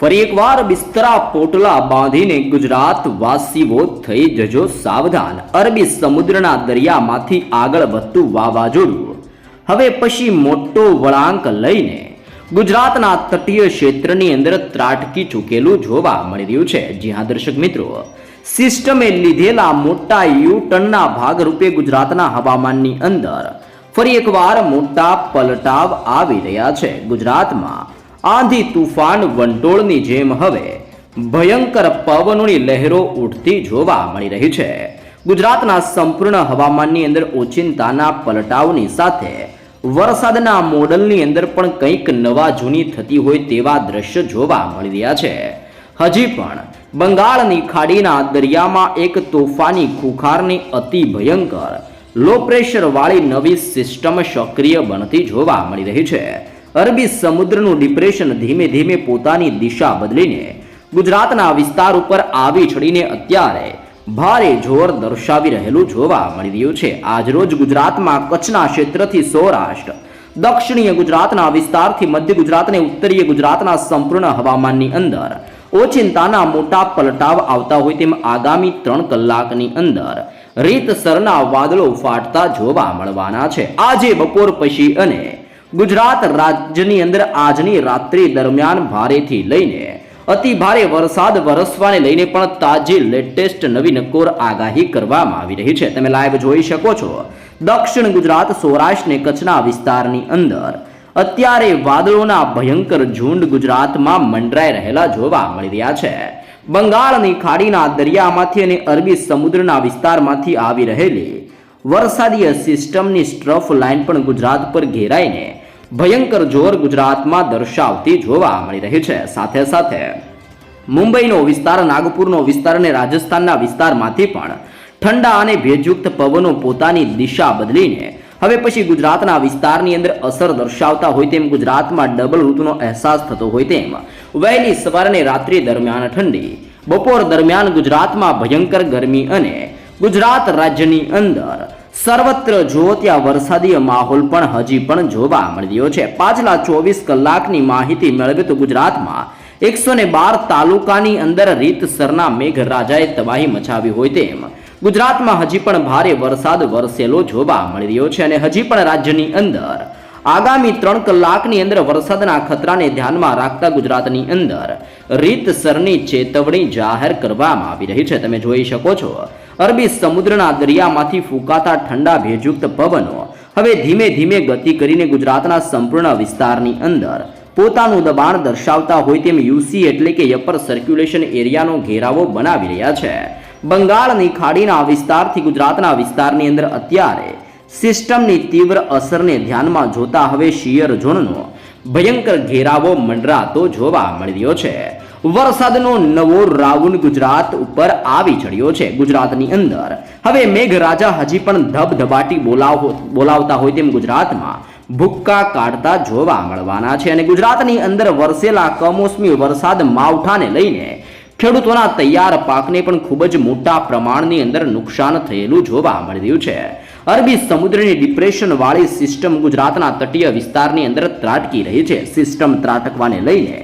ફરી એકવાર બિસ્તરા પોટલા બાંધીને ગુજરાત વાસીઓ થઈ જજો સાવધાન. અરબી સમુદ્રના દરિયામાંથી આગળ વધતું વાવાઝોડું. હવે પછી મોટો વળાંક લઈને ગુજરાતના તટીય ક્ષેત્રની અંદર ત્રાટકી ચૂકેલું જોવા મળી રહ્યું છે. જી હા, દર્શક મિત્રો. સિસ્ટમે લીધેલા મોટા યુટર્નના ભાગરૂપે ગુજરાતના હવામાનની અંદર ફરી એકવાર મોટા પલટાવ આવી રહ્યા છે. ગુજરાતમાં આંધી તુફાન વંટોળની જેમ હવે. ભયંકર પવનોની લહેરો ઉઠતી જોવા મળી રહી છે. ગુજરાતના સંપૂર્ણ હવામાનની અંદર ઓચિંતાના પલટાવની સાથે વરસાદના મોડલની અંદર પણ કંઈક નવા જૂની થતી હોય તેવા દ્રશ્ય જોવા મળી રહ્યા છે. હજી પણ બંગાળની ખાડીના દરિયામાં એક તોફાની ખુખારની અતિ ભયંકર લો પ્રેશર વાળી નવી સિસ્ટમ સક્રિય બનતી જોવા મળી રહી છે. અરબી સમુદ્રનું ડિપ્રેશન ધીમે ધીમે પોતાની દિશા બદલીને ગુજરાતના વિસ્તાર ઉપર આવી ચડીને અત્યારે ભારે જોર દર્શાવી રહેલું જોવા મળી રહ્યું છે. આજરોજ ગુજરાતમાં કચ્છના ક્ષેત્રથી સૌરાષ્ટ્ર, દક્ષિણીય ગુજરાતના વિસ્તારથી મધ્ય ગુજરાતને ઉત્તરીય ગુજરાતના સંપૂર્ણ હવામાનની અંદર ઓચિંતાના મોટા પલટાવ આવતા હોય તેમ આગામી ત્રણ કલાકની અંદર રીતસરના વાદળો ફાટતા જોવા મળવાના છે. આજે બપોર પછી અને ગુજરાત રાજ્યની અંદર આજની રાત્રિ દરમિયાન ભારેથી લઈને અતિ ભારે વરસાદ વરસવાને લઈને પણ તાજી લેટેસ્ટ નવી નકોર આગાહી કરવામાં આવી રહી છે. તમે લાઈવ જોઈ શકો છો. દક્ષિણ ગુજરાત, સૌરાષ્ટ્ર ને કચ્છના વિસ્તારની અંદર અત્યારે વાદળોના ભયંકર ઝુંડ ગુજરાતમાં મંડરાઈ રહેલા જોવા મળી રહ્યા છે. બંગાળની ખાડીના દરિયામાંથી અને અરબી સમુદ્રના વિસ્તારમાંથી આવી રહેલી વરસાદીય સિસ્ટમની સ્ટ્રફ લાઇન પણ ગુજરાત પર ઘેરાઈને ભયંકર જોર ગુજરાતમાં દર્શાવતી જોવા મળી રહી છે. સાથે સાથે મુંબઈનો વિસ્તાર, નાગપુરનો વિસ્તાર અને રાજસ્થાનના વિસ્તારમાંથી પણ ઠંડા અને ભેજયુક્ત પવનો પોતાની દિશા બદલીને હવે પછી ગુજરાતના વિસ્તારની અંદર અસર દર્શાવતા હોય તેમ ગુજરાતમાં ડબલ ઋતુનો અહેસાસ થતો હોય તેમ વહેલી સવાર અને રાત્રિ દરમિયાન ઠંડી, બપોર દરમિયાન ગુજરાતમાં ભયંકર ગરમી અને ગુજરાત રાજ્યની અંદર સર્વત્ર જુઓ ત્યાં વરસાદીય માહોલ પણ હજી પણ જોવા મળી રહ્યો છે. પાછલા ચોવીસ કલાકની માહિતી મેળવે તો ગુજરાતમાં એકસો ને બાર તાલુકાની અંદર રીતસરના મેઘરાજાએ તબાહી મચાવી હોય તેમ. ગુજરાતમાં હજી પણ ભારે વરસાદ વરસેલો જોવા મળી રહ્યો છે અને હજી પણ રાજ્યની અંદર આગામી ત્રણ કલાકની અંદર વરસાદના ખતરાને ધ્યાનમાં રાખતા ગુજરાતની અંદર રીતસરની ચેતવણી જાહેર કરવામાં આવી રહી છે. તમે જોઈ શકો છો અરબી સમુદ્રના દરિયામાંથી ફૂંકાતા ઠંડા ભેજયુક્ત પવનો હવે ધીમે ધીમે ગતિ કરીને ગુજરાતના સંપૂર્ણ વિસ્તારની અંદર. પોતાનું દબાણ દર્શાવતા હોય તેમ યુસી એટલે કે અપર સર્ક્યુલેશન એરિયાનો ઘેરાવો બનાવી રહ્યા છે. બંગાળની ખાડીના વિસ્તારથી ગુજરાતના વિસ્તારની અંદર અત્યારે સિસ્ટમની તીવ્ર અસરને ધ્યાનમાં જોતા હવે શિયર ઝોનનો ભયંકર ઘેરાવો મંડરાતો જોવા મળ્યો છે. વરસાદનો નવો રાઉન્ડ ગુજરાત ઉપર આવી ચડ્યો છે ગુજરાતની અંદર. હવે મેઘરાજા હજી પણ ધબધબાટી બોલાવ બોલાવતા હોય તેમ ગુજરાતમાં ભુક્કા કાઢતા જોવા મળવાના છે અને ગુજરાતની અંદર વરસેલા કમોસમી વરસાદ માવઠાને લઈને ખેડૂતોના તૈયાર પાકને પણ ખૂબ જ મોટા પ્રમાણની અંદર નુકસાન થયેલું જોવા મળી રહ્યું છે. અરબી સમુદ્રની ડિપ્રેશન વાળી સિસ્ટમ ગુજરાતના તટીય વિસ્તારની અંદર ત્રાટકી રહી છે. સિસ્ટમ ત્રાટકવાને લઈને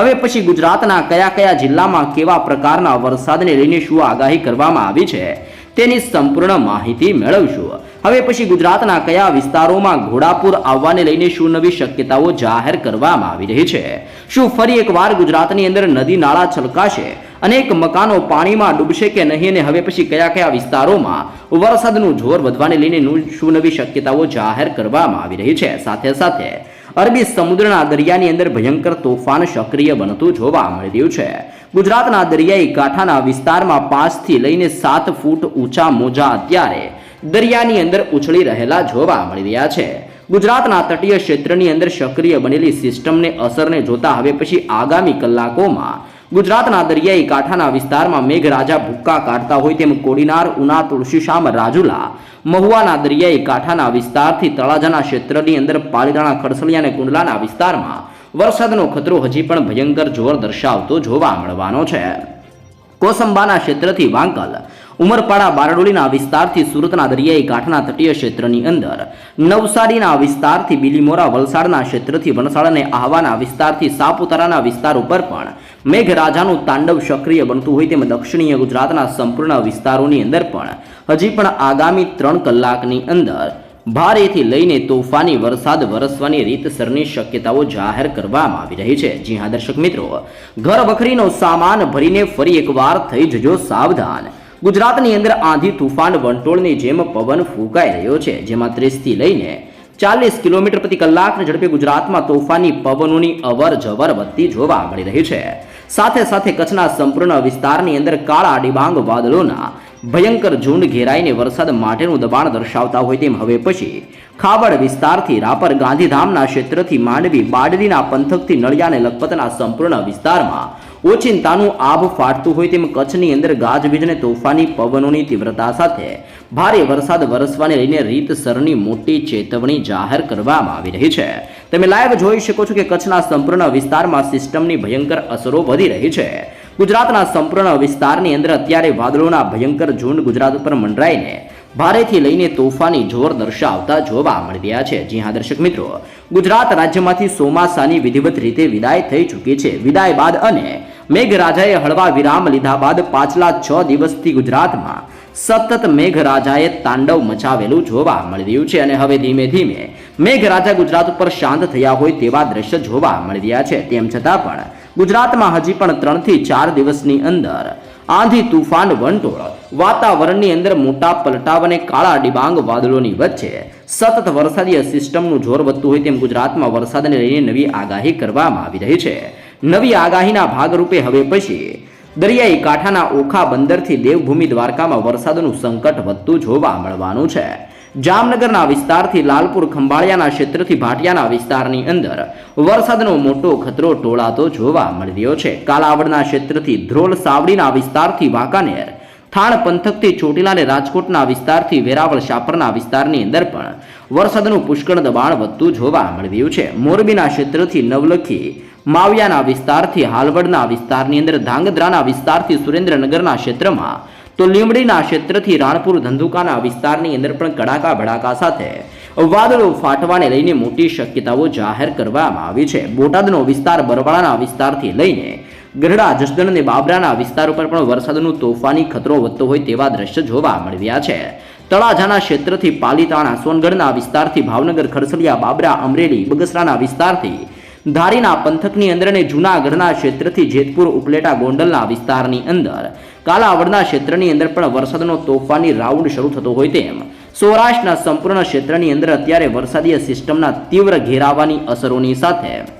હવે પછી ગુજરાતના કયા કયા જિલ્લામાં કેવા પ્રકારના વરસાદને લઈને શું આગાહી કરવામાં આવી છે, તેની સંપૂર્ણ માહિતી મેળવશું. હવે પછી ગુજરાતના કયા વિસ્તારોમાં ઘોડાપુર આવવાને લઈને શું નવી શક્યતાઓ જાહેર કરવામાં આવી રહી છે? શું ફરી એકવાર ગુજરાતની અંદર નદી નાળા છલકાશે? અનેક મકાનો પાણીમાં ડૂબશે કે નહીં? અને હવે પછી કયા કયા વિસ્તારોમાં વરસાદનું જોર વધવાને લઈને શું નવી શક્યતાઓ જાહેર કરવામાં આવી રહી છે? સાથે સાથે અરબી સમુદ્રના દરિયાની અંદર ભયંકર તોફાન સક્રિય બનતું જોવા મળી રહ્યું છે. ગુજરાતના દરિયાઈ કાંઠાના વિસ્તારમાં પાંચથી લઈને સાત ફૂટ ઊંચા મોજા અત્યારે દરિયાની અંદર ઉછળી રહેલા જોવા મળી રહ્યા છે. ગુજરાતના તટીય ક્ષેત્રની અંદર સક્રિય બનેલી સિસ્ટમને અસરને જોતા હવે પછી આગામી કલાકોમાં ગુજરાતના દરિયાઈ કાંઠાના વિસ્તારમાં મેઘરાજા ભૂક્કા કાઢતા હોય તેમ કોડીનાર, ઉના તુલસીશામ રાજુલા, મહુવાના દરિયાઈ કાંઠાના વિસ્તારથી તળાજાના ક્ષેત્રની અંદર પાલીતાણા ખડસલિયા અને કુંડલાના વિસ્તારમાં વરસાદનો ખતરો હજી પણ ભયંકર જોર દર્શાવતો જોવા મળવાનો છે. કોસંબાના ક્ષેત્રથી વાંકલ, ઉમરપાડા, બારડોલીના વિસ્તારથી સુરતના દરિયાઈ કાંઠાના તટીય ક્ષેત્રની અંદર, નવસારીના વિસ્તારથી બિલીમોરા, વલસાડના ક્ષેત્રથી વલસાડ અને આહવાના વિસ્તારથી સાપુતારાના વિસ્તાર ઉપર પણ મેઘરાજાનું તાંડવ સક્રિય બનતું હોય તેમ દક્ષિણીય ગુજરાતના સંપૂર્ણ વિસ્તારોની અંદર પણ. હજી પણ આગામી ત્રણ કલાકની અંદર ભારેથી લઈને તોફાની વરસાદ વરસવાની રીતસરની શક્યતાઓ જાહેર કરવામાં આવી રહી છે. જી હા, દર્શક મિત્રો, ઘર વખરીનો સામાન ભરીને ફરી એકવાર થઈ જજો સાવધાન. ગુજરાતની અંદર આંધી તુફાન વંટોળની જેમ પવન ફૂંકાઈ રહ્યો છે, જેમાં ત્રીસથી લઈને ચાલીસ કિલોમીટર પ્રતિ કલાકની ઝડપે ગુજરાતમાં તોફાની પવનોની અવર જવર વધતી જોવા મળી રહી છે. સાથે સાથે કચ્છના સંપૂર્ણ વિસ્તારની અંદર કાળા ડિબાંગ વાદળોના ભયંકર ઝુંડ ઘેરાઈને વરસાદ માટેનું દબાણ દર્શાવતા હોય તેમ હવે પછી ખાબડ વિસ્તારથી રાપર ગાંધીધામના ક્ષેત્રથી માંડવી બાડલીના પંથકથી નળિયા અને લખપતના સંપૂર્ણ વિસ્તારમાં ઓચિંતાનું આભ ફાટતું હોય તેમ કચ્છની અંદર ગાજવીજ અને તોફાની પવનોની તીવ્રતા સાથે ભારે વરસાદ વરસવાને લઈને રીતસરની મોટી ચેતવણી જાહેર કરવામાં આવી રહી છે. તમે લાઈવ જોઈ શકો છો કે કચ્છના સંપૂર્ણ વિસ્તારમાં સિસ્ટમની ભયંકર અસરો વધી રહી છે. ગુજરાતના સંપૂર્ણ વિસ્તારની અંદર અત્યારે વાદળોના ભયંકર ઝુંડ ગુજરાત ઉપર મંડરાઈને ભારેથી લઈને તોફાની જોર દર્શાવતા જોવા મળી રહ્યા છે. જી હા, દર્શક મિત્રો, ગુજરાત રાજ્યમાંથી ચોમાસાની વિધિવત રીતે વિદાય થઈ ચૂકી છે. વિદાય બાદ અને મેઘરાજાએ હળવા વિરામ લીધા બાદ પાછલા છ દિવસથી ગુજરાતમાં સતત મેઘરાજાએ તાંડવ મચાવેલું જોવા મળી છે અને હવે ધીમે ધીમે મેઘરાજા ગુજરાત ઉપર શાંત થયા હોય તેવા દ્રશ્ય જોવા મળી રહ્યા છે. તેમ છતાં પણ ગુજરાતમાં હજી પણ ત્રણથી ચાર દિવસની અંદર આંધી તુફાન વંટોળ, વાતાવરણની અંદર મોટા પલટાવ અને કાળા ડિબાંગ વાદળોની વચ્ચે સતત વરસાદીય સિસ્ટમનું જોર વધતું હોય તેમ ગુજરાતમાં વરસાદને લઈને નવી આગાહી કરવામાં આવી રહી છે. નવી આગાહીના ભાગરૂપે હવે પછી દરિયાઈ કાંઠાના ઓખા બંદરથી દેવભૂમિ દ્વારકામાં વરસાદનું સંકટ વધતું જોવા મળવાનું છે. જામનગરના વિસ્તારથી લાલપુર ખંભાળિયાના ક્ષેત્રથી ભાટિયાના વિસ્તારની અંદર વરસાદનો મોટો ખતરો ટોળાતો જોવા મળી રહ્યો છે. કાલાવડના ક્ષેત્રથી ધ્રોલ સાવડીના વિસ્તારથી વાંકાનેર થાણ પંથકથી ચોટીલા અને રાજકોટના વિસ્તારથી વેરાવળ શાપરના વિસ્તારની અંદર પણ વરસાદનું પુષ્કળ દબાણ વધતું જોવા મળી રહ્યું છે. મોરબીના ક્ષેત્રથી નવલખી, માવિયાના વિસ્તારથી હાલવડના વિસ્તારની અંદર ધાંગધ્રાના વિસ્તારથી સુરેન્દ્રનગરના ક્ષેત્રમાં તો લીમડીના ક્ષેત્રથી રાણપુર ધંધુકાના વિસ્તારની અંદર પણ કડાકા ભડાકા સાથે વાદળો ફાટવાને લઈને મોટી શક્યતાઓ જાહેર કરવામાં આવી છે. બોટાદનો વિસ્તાર બરવાળાના વિસ્તારથી લઈને ગઢડા, જસદણ અને બાબરાના વિસ્તારો પર પણ વરસાદનો તોફાની ખતરો વધતો હોય તેવા દ્રશ્ય જોવા મળ્યા છે. તળાજાના ક્ષેત્રથી પાલીતાણા, સોનગઢના વિસ્તારથી ભાવનગર, ખરસલિયા, બાબરા, અમરેલી, બગસરાના વિસ્તારથી ધારીના પંથકની અંદર અને જૂનાગઢના ક્ષેત્રથી જેતપુર, ઉપલેટા, ગોંડલના વિસ્તારની અંદર. કાલાવડના ક્ષેત્રની અંદર પણ વરસાદનો તોફાની રાઉન્ડ શરૂ થતો હોય તેમ. સૌરાષ્ટ્રના સંપૂર્ણ ક્ષેત્રની અંદર અત્યારે વરસાદીય સિસ્ટમના તીવ્ર ઘેરાવાની અસરોની સાથે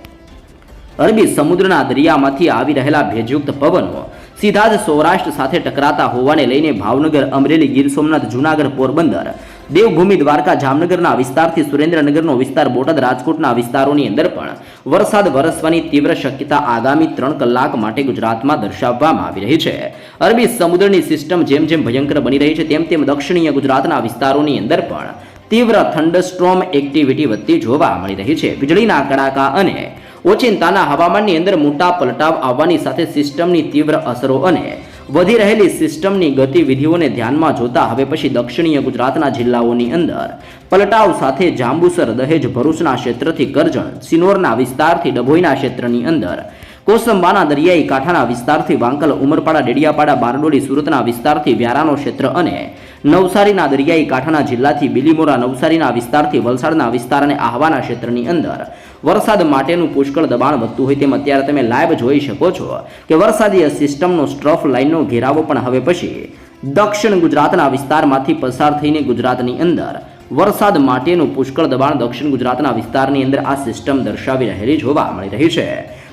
અરબી સમુદ્રના દરિયામાંથી આવી રહેલા ભેજયુક્ત પવનો સીધા જ સૌરાષ્ટ્ર સાથે ટકરાતા હોવાને લઈને ભાવનગર, અમરેલી, ગીર સોમનાથ, જૂનાગઢ, પોરબંદર, દેવભૂમિ, દ્વારકા, જામનગરના વિસ્તારથી સુરેન્દ્રનગરનો વિસ્તાર, બોટાદ, રાજકોટના વિસ્તારોની અંદર પણ વરસાદ વરસવાની તીવ્ર શક્યતા આગામી ત્રણ કલાક માટે ગુજરાતમાં દર્શાવવામાં આવી રહી છે. અરબી સમુદ્રની સિસ્ટમ જેમ જેમ ભયંકર બની રહી છે, તેમ તેમ દક્ષિણીય ગુજરાતના વિસ્તારોની અંદર પણ તીવ્ર થંડસ્ટ્રોમ એક્ટિવિટી વધતી જોવા મળી રહી છે. વીજળીના કડાકા અને ઓચિંતાના હવામાનની અંદર મોટા પલટાવ આવવાની સાથે સિસ્ટમની તીવ્ર અસરો અને વધી રહેલી સિસ્ટમની ગતિવિધિઓને ધ્યાનમાં જોતા હવે પછી દક્ષિણીય ગુજરાતના જિલ્લાઓની અંદર પલટાવ સાથે જાંબુસર, દહેજ, ભરૂચના ક્ષેત્રથી કરજણ, સિનોરના વિસ્તારથી ડભોઈના ક્ષેત્રની અંદર કોસંબાના દરિયાઈ કાંઠાના વિસ્તારથી વાંકલ, ઉમરપાડા, ડેડિયાપાડા, બારડોલી, સુરતના વિસ્તારથી વ્યારાનો ક્ષેત્ર અને નવસારીના દરિયાઈ કાંઠાના જિલ્લાથી બિલીમોરા નવસારીના વિસ્તારથી વલસાડના વિસ્તાર અને આહવાના ક્ષેત્રની અંદર. વરસાદ માટેનું પુષ્કળ દબાણ વધતું હોય તેમ અત્યારે તમે લાઈવ જોઈ શકો છો કે વરસાદીય સિસ્ટમનો સ્ટ્રફ લાઇનનો ઘેરાવો પણ હવે પછી. દક્ષિણ ગુજરાતના વિસ્તારમાંથી પસાર થઈને ગુજરાતની અંદર. વરસાદ માટેનું પુષ્કળ દબાણ દક્ષિણ ગુજરાતના વિસ્તારની અંદર આ સિસ્ટમ દર્શાવી રહેલી જોવા મળી રહી છે.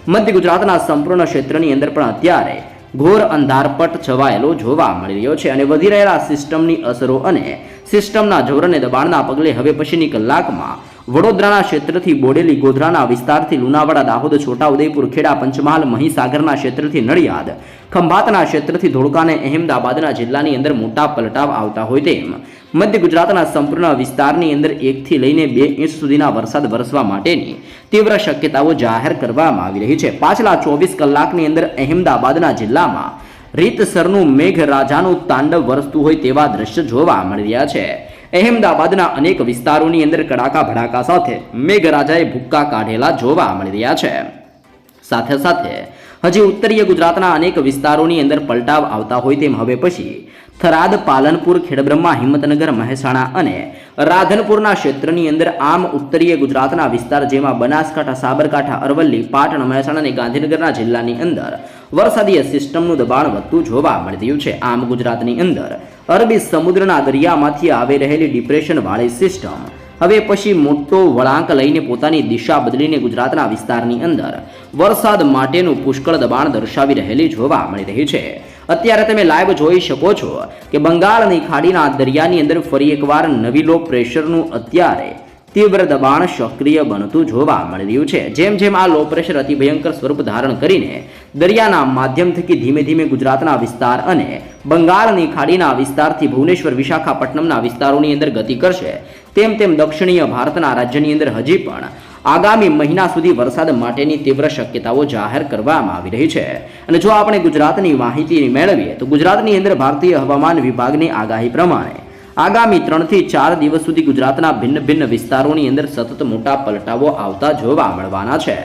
મધ્ય ગુજરાતના સંપૂર્ણ ક્ષેત્રની અંદર પણ અત્યારે ઘોર અંધારપટ છવાયેલો જોવા મળી રહ્યો છે અને વધી રહેલા સિસ્ટમની અસરો અને સિસ્ટમના જોરને દબાણના પગલે હવે પછીની કલાકમાં વડોદરાના ક્ષેત્રથી બોડેલી ગોધરાના વિસ્તારથી લુણાવાડા, દાહોદ છોટાઉદેપુર ખેડા, પંચમહાલ, મહીસાગરના ક્ષેત્રથી નડિયાદ, ખંભાતના ક્ષેત્રથી ધોળકાને અહેમદાબાદના જિલ્લાની અંદર મોટા પલટાવ આવતા હોય તેમ. મધ્ય ગુજરાતના સંપૂર્ણ વિસ્તારની અંદર એકથી લઈને બે ઇંચ સુધીના વરસાદ વરસવા માટેની તીવ્ર શક્યતાઓ જાહેર કરવામાં આવી રહી છે. પાછલા ચોવીસ કલાકની અંદર અહેમદાબાદના જિલ્લામાં રીતસરનું મેઘરાજાનું તાંડવ વરસતું હોય તેવા દ્રશ્ય જોવા મળી રહ્યા છે. અહેમદાબાદના અનેક વિસ્તારોની અંદર કડાકા ભડાકા સાથે મેઘરાજાએ ભૂક્કા કાઢેલા જોવા મળી રહ્યા છે. સાથે સાથે હજી ઉત્તરીય ગુજરાતના અનેક વિસ્તારોની અંદર પલટાવ આવતા હોય તેમ હવે પછી થરાદ, પાલનપુર, ખેડબ્રહ્મા, હિંમતનગર, મહેસાણા અને રાધનપુરના ક્ષેત્રની અંદર આમ ઉત્તરીય ગુજરાતના વિસ્તાર જેમાં બનાસકાંઠા, સાબરકાંઠા, અરવલ્લી, પાટણ, મહેસાણા અને ગાંધીનગરના જિલ્લાની અંદર વરસાદીય સિસ્ટમનું દબાણ વધતું જોવા મળી રહ્યું છે. આમ ગુજરાતની અંદર અરબી સમુદ્રના દરિયામાંથી આવી રહેલી ડિપ્રેશનવાળી સિસ્ટમ હવે પછી મોટો વળાંક લઈને પોતાની દિશા બદલીને ગુજરાતના વિસ્તારની અંદર વરસાદ માટેનું પુષ્કળ દબાણ દર્શાવી રહેલી જોવા મળી રહી છે. અત્યારે તમે લાઈવ જોઈ શકો છો કે બંગાળની ખાડીના દરિયાની અંદર ફરી એકવાર નવી લો પ્રેશરનું અત્યારે તીવ્ર દબાણ સક્રિય બનતું જોવા મળી રહ્યું છે. જેમ જેમ આ લો પ્રેશર અતિ ભયંકર સ્વરૂપ ધારણ કરીને દરિયાના માધ્યમ થકી ધીમે ધીમે ગુજરાતના વિસ્તાર અને બંગાળની ખાડીના વિસ્તારથી ભુવનેશ્વર, વિશાખાપટ્ટનમના વિસ્તારોની અંદર ગતિ કરશે. તેમ તેમ દક્ષિણીય ભારતના રાજ્યની અંદર હજી પણ આગામી મહિના સુધી વરસાદ માટેની તીવ્ર શક્યતાઓ જાહેર કરવામાં આવી રહી છે. અને જો આપણે ગુજરાતની માહિતી મેળવીએ તો ગુજરાતની અંદર ભારતીય હવામાન વિભાગની આગાહી પ્રમાણે આગામી ત્રણથી ચાર દિવસ સુધી ગુજરાતના ભિન્ન ભિન્ન વિસ્તારોની અંદર સતત મોટા પલટાવો આવતા જોવા મળવાના છે.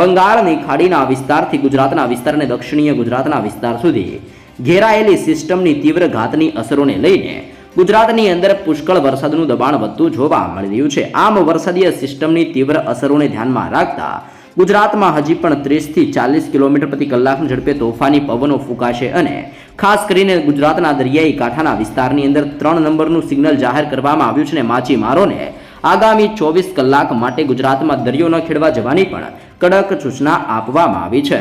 બંગાળની ખાડીના વિસ્તારથી ગુજરાતના વિસ્તાર અને દક્ષિણીય ગુજરાતના વિસ્તાર સુધી ઘેરાયેલી સિસ્ટમની તીવ્ર ઘાતની અસરોને લઈને ગુજરાતની અંદર પુષ્કળ વરસાદનું દબાણ વધતું જોવા મળી રહ્યું છે. આમ વરસાદીય સિસ્ટમની તીવ્ર અસરોને ધ્યાનમાં રાખતા ગુજરાતમાં હજી પણ ત્રીસથી ચાલીસ કિલોમીટર પ્રતિ કલાકની ઝડપે તોફાની પવનો ફૂંકાશે અને ખાસ કરીને ગુજરાતના દરિયાઈ કાંઠાના વિસ્તારની અંદર ત્રણ નંબરનું સિગ્નલ જાહેર કરવામાં આવ્યું છે અને માછીમારોને આગામી ચોવીસ કલાક માટે ગુજરાતમાં દરિયો ન ખેડવા જવાની પણ કડક સૂચના આપવામાં આવી છે.